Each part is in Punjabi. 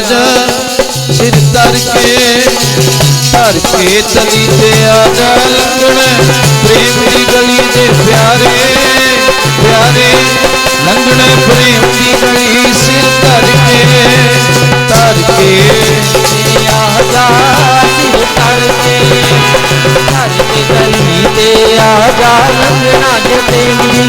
आजा सिर तर के तर के चली दे आजा लंघण प्रेम की गली दे प्यारे प्यारे लंघण प्रेम की गली सिर तर के तर के आजा सिर तर के तर के गली दे आजा लंघण प्रेम की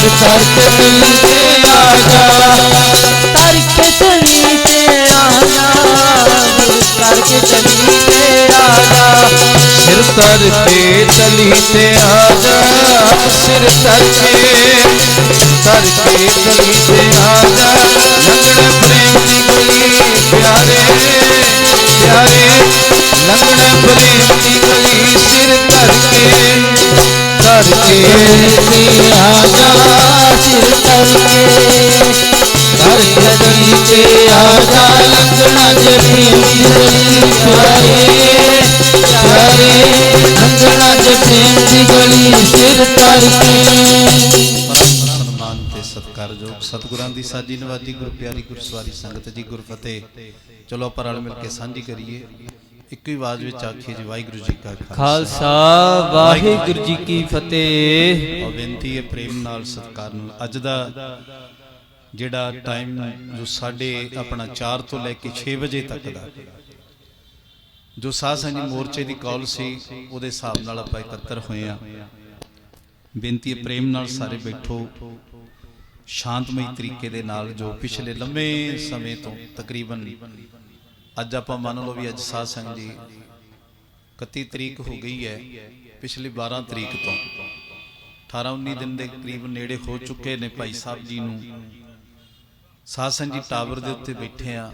ਤਰ ਕੇ ਤਲੀ ਤੇ ਆ ਜਾ। ਕਰਕੇ ਚਲੀ ਤੇ ਆ ਜਾ। ਗੁਰੂ ਕਰਕੇ ਚਲੀ ਤੇ ਆ ਜਾ। ਸਿਰ ਤਰ ਕੇ ਤਲੀ ਤੇ ਆ ਜਾ। ਸਿਰ ਤਰ ਕੇ ਤਰ ਕੇ ਤਲੀ ਤੇ ਆ ਜਾ। ਲੰਗੜੇ ਪ੍ਰੇਮ ਦੀ ਗਲੀ ਪਿਆਰੇ ਪਿਆਰੇ। ਲੰਗੜੇ ਪ੍ਰੇਮ ਦੀ ਗਲੀ ਸਿਰ ਤਰ ਕੇ ਤਰ ਕੇ ਤੇ ਆ ਜਾ ਸਿਰ ਕਰਕੇ ਕਰ ਚਲੀ ਤੇ ਆ ਜਾ ਲੰਗਣਾ ਜਰੀ ਗਲੀ ਪਿਆਰੇ ਪਿਆਰੇ ਲੰਗਣਾ ਸਤਿਕਾਰਯੋਗ ਸਤਿਗੁਰਾਂ ਦੀ ਸਾਜੀ ਨਵਾਜੀ ਗੁਰੂ ਪਿਆਰੀ ਗੁਰਸਵਾਰੀ ਸੰਗਤ ਜੀ ਗੁਰਫਤਿਹ ਚਲੋ ਆਪਾਂ ਰਲ ਮਿਲ ਕੇ ਸਾਂਝੀ ਕਰੀਏ ਇੱਕੋ ਹੀ ਆਵਾਜ਼ ਵਿੱਚ ਆਖੀਏ ਜੀ ਵਾਹਿਗੁਰੂ ਜੀ ਕਾ ਖਾਲਸਾ। ਖਾਲਸਾ ਵਾਹਿਗੁਰੂ ਜੀ ਕੀ ਫਤਿਹ। ਔਰ ਬੇਨਤੀ ਹੈ ਪ੍ਰੇਮ ਨਾਲ ਸਤਿਕਾਰ ਨਾਲ। ਅੱਜ ਦਾ ਜਿਹੜਾ ਟਾਈਮ ਜੋ ਸਾਡੇ ਆਪਣਾ 4 ਤੋਂ ਲੈ ਕੇ 6 ਵਜੇ ਤੱਕ ਦਾ ਜੋ ਸਾਧ ਸੰਗਤ ਮੋਰਚੇ ਦੀ ਕਾਲ ਸੀ ਉਹਦੇ ਹਿਸਾਬ ਨਾਲ ਆਪਾਂ ਇਕੱਤਰ ਹੋਏ ਆ ਬੇਨਤੀ ਹੈ ਪ੍ਰੇਮ ਨਾਲ ਸਾਰੇ ਬੈਠੋ। ਸ਼ਾਂਤਮਈ ਤਰੀਕੇ ਦੇ ਨਾਲ ਜੋ ਪਿਛਲੇ ਲੰਮੇ ਸਮੇਂ ਤੋਂ ਤਕਰੀਬਨ ਅੱਜ ਆਪਾਂ ਮੰਨ ਲਓ ਵੀ ਅੱਜ ਸਾਧ ਸੰਗਤ ਜੀ 31 ਤਰੀਕ ਹੋ ਗਈ ਹੈ, ਪਿਛਲੀ 12 ਤਰੀਕ ਤੋਂ। 18 19 ਦਿਨ ਦੇ ਕਰੀਬ ਨੇੜੇ ਹੋ ਚੁੱਕੇ ਨੇ ਭਾਈ ਸਾਹਿਬ ਜੀ ਨੂੰ। ਸਾਧ ਸੰਗਤ ਜੀ ਟਾਵਰ ਦੇ ਉੱਤੇ ਬੈਠੇ ਆ।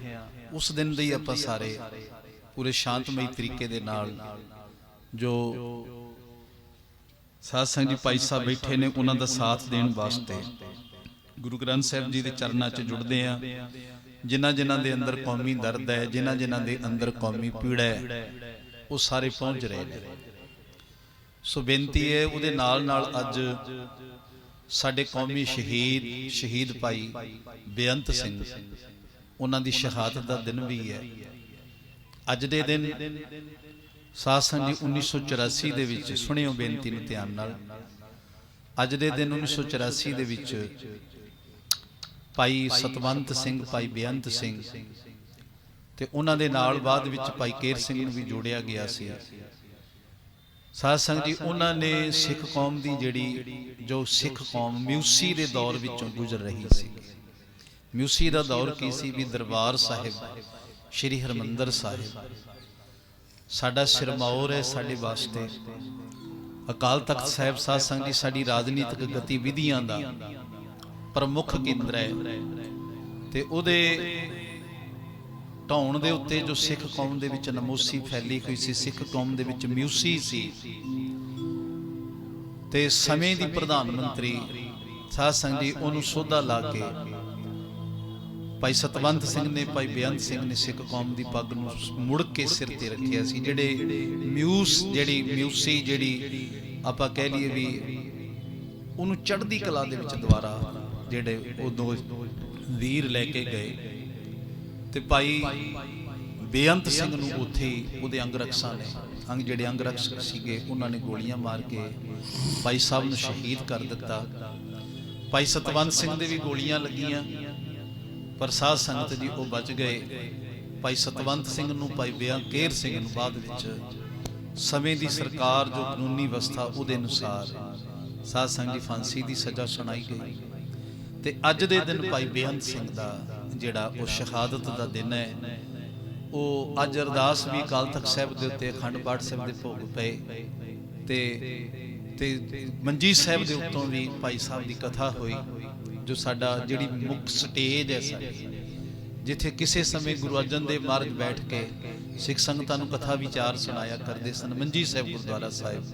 ਉਸ ਦਿਨ ਦੇ ਹੀ ਆਪਾਂ ਸਾਰੇ ਪੂਰੇ ਸ਼ਾਂਤਮਈ ਤਰੀਕੇ ਦੇ ਨਾਲ ਜੋ ਸਾਧ ਸੰਗਤ ਜੀ ਭਾਈ ਸਾਹਿਬ ਬੈਠੇ ਨੇ, ਉਹਨਾਂ ਦਾ ਸਾਥ ਦੇਣ ਵਾਸਤੇ। ਗੁਰੂ ਗ੍ਰੰਥ ਸਾਹਿਬ ਜੀ ਦੇ ਚਰਨਾਂ 'ਚ ਜੁੜਦੇ ਆ। ਜਿਨ੍ਹਾਂ ਜਿਨ੍ਹਾਂ ਦੇ ਅੰਦਰ ਕੌਮੀ ਦਰਦ ਹੈ, ਜਿਨ੍ਹਾਂ ਜਿਨ੍ਹਾਂ ਦੇ ਅੰਦਰ ਕੌਮੀ ਪੀੜਾ ਹੈ, ਉਹ ਸਾਰੇ ਪਹੁੰਚ ਰਹੇ ਨੇ। ਸੋ ਬੇਨਤੀ ਹੈ, ਉਹਦੇ ਨਾਲ ਨਾਲ ਅੱਜ ਸਾਡੇ ਕੌਮੀ ਸ਼ਹੀਦ ਸ਼ਹੀਦ ਭਾਈ ਬੇਅੰਤ ਸਿੰਘ, ਉਹਨਾਂ ਦੀ ਸ਼ਹਾਦਤ ਦਾ ਦਿਨ ਵੀ ਹੈ। ਅੱਜ ਦੇ ਦਿਨ ਸਾਧ ਸੰਗਤ ਜੀ 1984 ਦੇ ਵਿੱਚ ਸੁਣਿਓ ਬੇਨਤੀ ਨੂੰ ਧਿਆਨ ਨਾਲ। ਅੱਜ ਦੇ ਦਿਨ 1984 ਦੇ ਵਿੱਚ ਭਾਈ ਸਤਵੰਤ ਸਿੰਘ, ਭਾਈ ਬੇਅੰਤ ਸਿੰਘ। ਤੇ ਉਹਨਾਂ ਦੇ ਨਾਲ ਬਾਅਦ ਵਿੱਚ ਭਾਈ ਕੇਰ ਸਿੰਘ ਨੂੰ ਵੀ ਜੋੜਿਆ ਗਿਆ ਸੀ। ਸਾਧ ਸੰਗਤ ਜੀ, ਉਹਨਾਂ ਨੇ ਸਿੱਖ ਕੌਮ ਦੀ ਜਿਹੜੀ, ਜੋ ਸਿੱਖ ਕੌਮ ਮਿਊਸੀ ਦੇ ਦੌਰ ਵਿੱਚੋਂ ਗੁਜ਼ਰ ਰਹੀ ਸੀ। ਮਿਊਸੀ ਦਾ ਦੌਰ ਕੀ ਸੀ? ਵੀ ਦਰਬਾਰ ਸਾਹਿਬ, ਸ੍ਰੀ ਹਰਮੰਦਰ ਸਾਹਿਬ। ਸਾਡਾ ਸਿਰਮੌਰ ਹੈ ਸਾਡੇ ਵਾਸਤੇ। ਅਕਾਲ ਤਖਤ ਸਾਹਿਬ, ਸਾਧ ਸੰਗਤ ਜੀ, ਸਾਡੀ ਰਾਜਨੀਤਿਕ ਗਤੀਵਿਧੀਆਂ ਦਾ ਪ੍ਰਮੁੱਖ ਕੇਂਦਰ ਹੈ। ਤੇ ਉਹਦੇ ਢਾਉਣ ਦੇ ਉੱਤੇ ਜੋ ਸਿੱਖ ਕੌਮ ਦੇ ਵਿੱਚ ਨਮੋਸੀ ਫੈਲੀ ਹੋਈ ਸੀ, ਸਿੱਖ ਕੌਮ ਦੇ ਵਿੱਚ ਮਿਊਸੀ ਸੀ। ਤੇ ਸਮੇਂ ਦੀ ਪ੍ਰਧਾਨ ਮੰਤਰੀ ਸਾਧ ਸੰਗਤ ਜੀ, ਉਹਨੂੰ ਸੋਧਾ ਲਾ ਕੇ ਭਾਈ ਸਤਵੰਤ ਸਿੰਘ ਨੇ, ਭਾਈ ਬੇਅੰਤ ਸਿੰਘ ਨੇ ਸਿੱਖ ਕੌਮ ਦੀ ਪੱਗ ਨੂੰ ਮੁੜ ਕੇ ਸਿਰ ਤੇ ਰੱਖਿਆ ਸੀ। ਜਿਹੜੇ ਮਿਊਸ, ਜਿਹੜੀ ਮਿਊਸੀ, ਜਿਹੜੀ ਆਪਾਂ ਕਹਿ ਲਈਏ ਵੀ ਉਹਨੂੰ ਚੜ੍ਹਦੀ ਕਲਾ ਦੇ ਵਿੱਚ ਦੁਬਾਰਾ ਜਿਹੜੇ ਉਹ ਦੋ ਵੀਰ ਲੈ ਕੇ ਗਏ। ਤੇ ਭਾਈ ਬੇਅੰਤ ਸਿੰਘ ਨੂੰ ਉੱਥੇ ਉਹਦੇ ਅੰਗ ਰਕਸ਼ਾਂ ਨੇ, ਅੰਗ ਜਿਹੜੇ ਅੰਗ ਰਕਸ਼ਕ ਸੀਗੇ, ਉਹਨਾਂ ਨੇ ਗੋਲੀਆਂ ਮਾਰ ਕੇ ਭਾਈ ਸਾਹਿਬ ਨੂੰ ਸ਼ਹੀਦ ਕਰ ਦਿੱਤਾ। ਭਾਈ ਸਤਵੰਤ ਸਿੰਘ ਦੇ ਵੀ ਗੋਲੀਆਂ ਲੱਗੀਆਂ। ਪਰ ਸਾਧ ਸੰਗਤ ਜੀ, ਉਹ ਬਚ ਗਏ। ਭਾਈ ਸਤਵੰਤ ਸਿੰਘ ਨੂੰ, ਭਾਈ ਬਿਆਨ ਸਿੰਘ ਨੂੰ ਬਾਅਦ ਵਿੱਚ ਸਮੇਂ ਦੀ ਸਰਕਾਰ ਜੋ ਕਾਨੂੰਨੀ ਵਿਵਸਥਾ ਉਹਦੇ ਅਨੁਸਾਰ ਸਾਧ ਸੰਗਤ ਜੀ ਫਾਂਸੀ ਦੀ ਸਜ਼ਾ ਸੁਣਾਈ ਗਈ। ਤੇ ਅੱਜ ਦੇ ਦਿਨ ਭਾਈ ਬੇਅੰਤ ਸਿੰਘ ਦਾ ਜਿਹੜਾ ਉਹ ਸ਼ਹਾਦਤ ਦਾ ਦਿਨ ਹੈ, ਉਹ ਅੱਜ ਅਰਦਾਸ ਵੀ ਅਕਾਲ ਤਖਤ ਸਾਹਿਬ ਦੇ ਉੱਤੇ ਅਖੰਡ ਪਾਠ ਸਾਹਿਬ ਦੇ ਭੋਗ ਪਏ ਤੇ ਤੇ ਮੰਜੀ ਸਾਹਿਬ ਦੇ ਉੱਤੋਂ ਵੀ ਭਾਈ ਸਾਹਿਬ ਦੀ ਕਥਾ ਹੋਈ, ਜੋ ਸਾਡਾ ਜਿਹੜੀ ਮੁੱਖ ਸਟੇਜ ਹੈ ਸਾਡੀ, ਜਿੱਥੇ ਕਿਸੇ ਸਮੇਂ ਗੁਰੂ ਅਰਜਨ ਦੇਵ ਮਹਾਰਾਜ ਬੈਠ ਕੇ ਸਿੱਖ ਸੰਗਤਾਂ ਨੂੰ ਕਥਾ ਵਿਚਾਰ ਸੁਣਾਇਆ ਕਰਦੇ ਸਨ ਮੰਜੀ ਸਾਹਿਬ ਗੁਰਦੁਆਰਾ ਸਾਹਿਬ।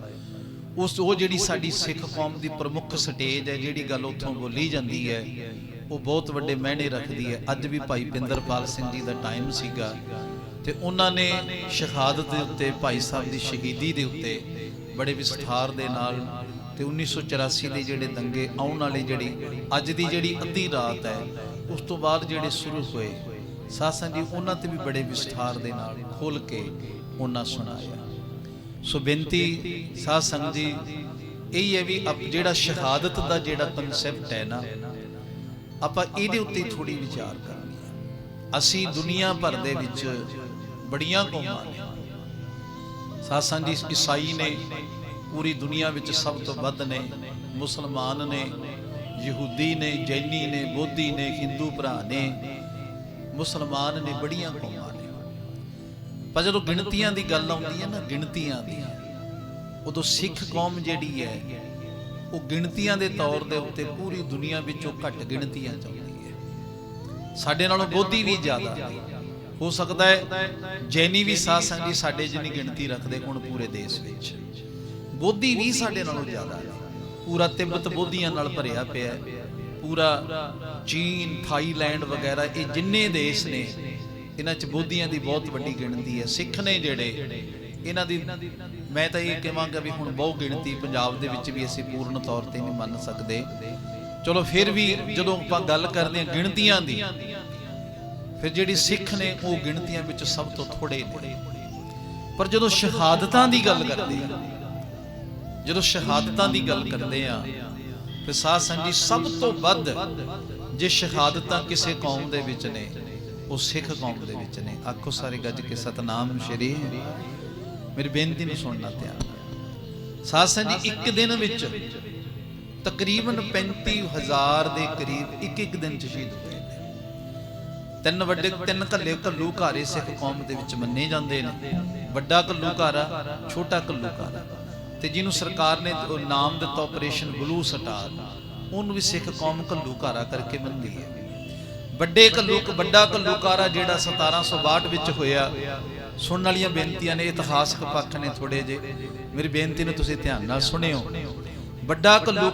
ਉਸ ਉਹ ਜਿਹੜੀ ਸਾਡੀ ਸਿੱਖ ਕੌਮ ਦੀ ਪ੍ਰਮੁੱਖ ਸਟੇਜ ਹੈ, ਜਿਹੜੀ ਗੱਲ ਉੱਥੋਂ ਬੋਲੀ ਜਾਂਦੀ ਹੈ, ਉਹ ਬਹੁਤ ਵੱਡੇ ਮਾਇਨੇ ਰੱਖਦੀ ਹੈ। ਅੱਜ ਵੀ ਭਾਈ ਪਿੰਦਰਪਾਲ ਸਿੰਘ ਜੀ ਦਾ ਟਾਈਮ ਸੀਗਾ ਤੇ ਉਹਨਾਂ ਨੇ ਸ਼ਹਾਦਤ ਦੇ ਉੱਤੇ, ਭਾਈ ਸਾਹਿਬ ਦੀ ਸ਼ਹੀਦੀ ਦੇ ਉੱਤੇ ਬੜੇ ਵਿਸਥਾਰ ਦੇ ਨਾਲ ਤੇ 1984 ਦੇ ਜਿਹੜੇ ਦੰਗੇ ਆਉਣ ਵਾਲੇ ਜਿਹੜੀ ਅੱਜ ਦੀ ਜਿਹੜੀ ਅੱਧੀ ਰਾਤ ਹੈ, ਉਸ ਤੋਂ ਬਾਅਦ ਜਿਹੜੇ ਸ਼ੁਰੂ ਹੋਏ ਸਾਸਾਂ ਜੀ ਉਹਨਾਂ ਤੇ ਵੀ ਬੜੇ ਵਿਸਥਾਰ ਦੇ ਨਾਲ ਖੋਲ ਕੇ ਉਹਨਾਂ ਸੁਣਾਇਆ। ਸੋ ਬੇਨਤੀ ਸਾਧ ਸੰਗਤ ਜੀ, ਇਹ ਹੈ ਵੀ ਅਪ- ਜਿਹੜਾ ਸ਼ਹਾਦਤ ਦਾ ਜਿਹੜਾ ਕਨਸੈਪਟ ਹੈ ਨਾ, ਆਪਾਂ ਇਹਦੇ ਉੱਤੇ ਥੋੜੀ ਵਿਚਾਰ ਕਰਨੀ ਹੈ। ਅਸੀਂ ਦੁਨੀਆ ਭਰ ਦੇ ਵਿੱਚ ਬੜੀਆਂ ਕੌਮਾਂ ਨੇ। ਸਾਸਾਂ ਜੀ, ਈਸਾਈ ਨੇ, ਪੂਰੀ ਦੁਨੀਆ ਵਿੱਚ ਸਭ ਤੋਂ ਵੱਧ ਨੇ, ਮੁਸਲਮਾਨ ਨੇ, ਯਹੂਦੀ ਨੇ, ਜੈਨੀ ਨੇ, ਬੋਧੀ ਨੇ, ਹਿੰਦੂ ਭਰਾ ਨੇ, ਮੁਸਲਮਾਨ ਨੇ ਬੜੀਆਂ ਕੌਮਾਂ ਪਰ ਜਦੋਂ ਗਿਣਤੀਆਂ ਦੀ ਗੱਲ ਆਉਂਦੀ ਹੈ ਨਾ, ਗਿਣਤੀਆਂ ਦੀ, ਉਦੋਂ ਸਿੱਖ ਕੌਮ ਜਿਹੜੀ ਹੈ, ਉਹ ਗਿਣਤੀਆਂ ਦੇ ਤੌਰ ਦੇ ਉੱਤੇ ਪੂਰੀ ਦੁਨੀਆ ਵਿੱਚੋਂ ਘੱਟ ਗਿਣਤੀਆਂ ਚਾਹੁੰਦੀ ਹੈ। ਸਾਡੇ ਨਾਲੋਂ ਬੋਧੀ ਵੀ ਜ਼ਿਆਦਾ। ਹੋ ਸਕਦਾ ਹੈ ਜੈਨੀ ਵੀ ਸਾਧ ਸੰਗਤ ਸਾਡੇ ਜਿੰਨੀ ਗਿਣਤੀ ਰੱਖਦੇ ਹੁਣ ਪੂਰੇ ਦੇਸ਼ ਵਿੱਚ। ਬੋਧੀ ਵੀ ਸਾਡੇ ਨਾਲੋਂ ਜ਼ਿਆਦਾ। ਹੈ ਪੂਰਾ ਤਿੱਬਤ ਬੋਧੀਆਂ ਨਾਲ ਭਰਿਆ ਪਿਆ ਹੈ। ਪੂਰਾ ਚੀਨ, ਥਾਈਲੈਂਡ ਵਗੈਰਾ, ਇਹ ਜਿੰਨੇ ਦੇਸ਼ ਨੇ ਇਹਨਾਂ ਚ ਬੋਧੀਆਂ ਦੀ ਬਹੁਤ ਵੱਡੀ ਗਿਣਤੀ ਹੈ। ਸਿੱਖ ਨੇ ਜਿਹੜੇ, ਇਹਨਾਂ ਦੀ ਮੈਂ ਤਾਂ ਇਹ ਕਹਾਂਗਾ ਵੀ ਹੁਣ ਬਹੁ ਗਿਣਤੀ ਪੰਜਾਬ ਦੇ ਵਿੱਚ ਵੀ ਅਸੀਂ ਪੂਰਨ ਤੌਰ ਤੇ ਨਹੀਂ ਮੰਨ ਸਕਦੇ। ਚਲੋ ਫਿਰ ਵੀ ਜਦੋਂ ਆਪਾਂ ਗੱਲ ਕਰਦੇ ਹਾਂ ਗਿਣਤੀਆਂ ਦੀ, ਫਿਰ ਜਿਹੜੀ ਸਿੱਖ ਨੇ ਉਹ ਗਿਣਤੀਆਂ ਵਿੱਚ ਸਭ ਤੋਂ ਥੋੜੇ ਨੇ। ਪਰ ਜਦੋਂ ਸ਼ਹਾਦਤਾਂ ਦੀ ਗੱਲ ਕਰਦੇ ਆ ਜਦੋਂ ਸ਼ਹਾਦਤਾਂ ਦੀ ਗੱਲ ਕਰਦੇ ਆ ਫਿਰ ਸਾਧ ਸੰਗਤ ਸਭ ਤੋਂ ਵੱਧ ਜੇ ਸ਼ਹਾਦਤਾਂ ਕਿਸੇ ਕੌਮ ਦੇ ਵਿੱਚ ਨੇ ਉਹ ਸਿੱਖ ਕੌਮ ਦੇ ਵਿੱਚ ਨੇ। ਆਖੋ ਸਾਰੇ ਗੱਜ ਕੇ ਸਤਨਾਮ ਸ਼੍ਰੀ ਮੇਰੀ ਬੇਨਤੀ ਨੂੰ ਸੁਣਨਾ ਧਿਆਨ ਸਾਧ ਸੰਗਤ ਜੀ, ਇੱਕ ਦਿਨ ਵਿੱਚ ਤਕਰੀਬਨ 35000 ਦੇ ਕਰੀਬ ਇੱਕ ਇੱਕ ਦਿਨ ਚ ਸ਼ਹੀਦ ਹੋਏ ਤਿੰਨ ਵੱਡੇ, ਤਿੰਨ ਕੱਲੇ ਕੱਲੂ ਘਾਰੇ ਸਿੱਖ ਕੌਮ ਦੇ ਵਿੱਚ ਮੰਨੇ ਜਾਂਦੇ ਨੇ। ਵੱਡਾ ਕੱਲੂ ਘਾਰਾ, ਛੋਟਾ ਕੱਲੂ ਘਾਰਾ। ਤੇ ਜਿਹਨੂੰ ਸਰਕਾਰ ਨੇ ਨਾਮ ਦਿੱਤਾ ਆਪਰੇਸ਼ਨ ਬਲੂ ਸਟਾਰ ਉਹਨੂੰ ਵੀ ਸਿੱਖ ਕੌਮ ਕੱਲੂ ਘਾਰਾ ਕਰਕੇ ਮੰਨਦੀ ਹੈ। ਵੱਡੇ ਕੱਲੂ ਵੱਡਾ ਕੱਲੂ ਘਾਰਾ ਜਿਹੜਾ 1762 ਵਿੱਚ ਹੋਇਆ। ਸੁਣਨ ਵਾਲੀਆਂ ਬੇਨਤੀਆਂ ਨੇ, ਇਤਿਹਾਸਕ ਪੱਖ ਨੇ ਥੋੜੇ ਜੇ ਮੇਰੀ ਬੇਨਤੀ ਨੂੰ ਤੁਸੀਂ ਧਿਆਨ ਨਾਲ ਸੁਣਿਓ। ਵੱਡਾ ਕੱਲੂ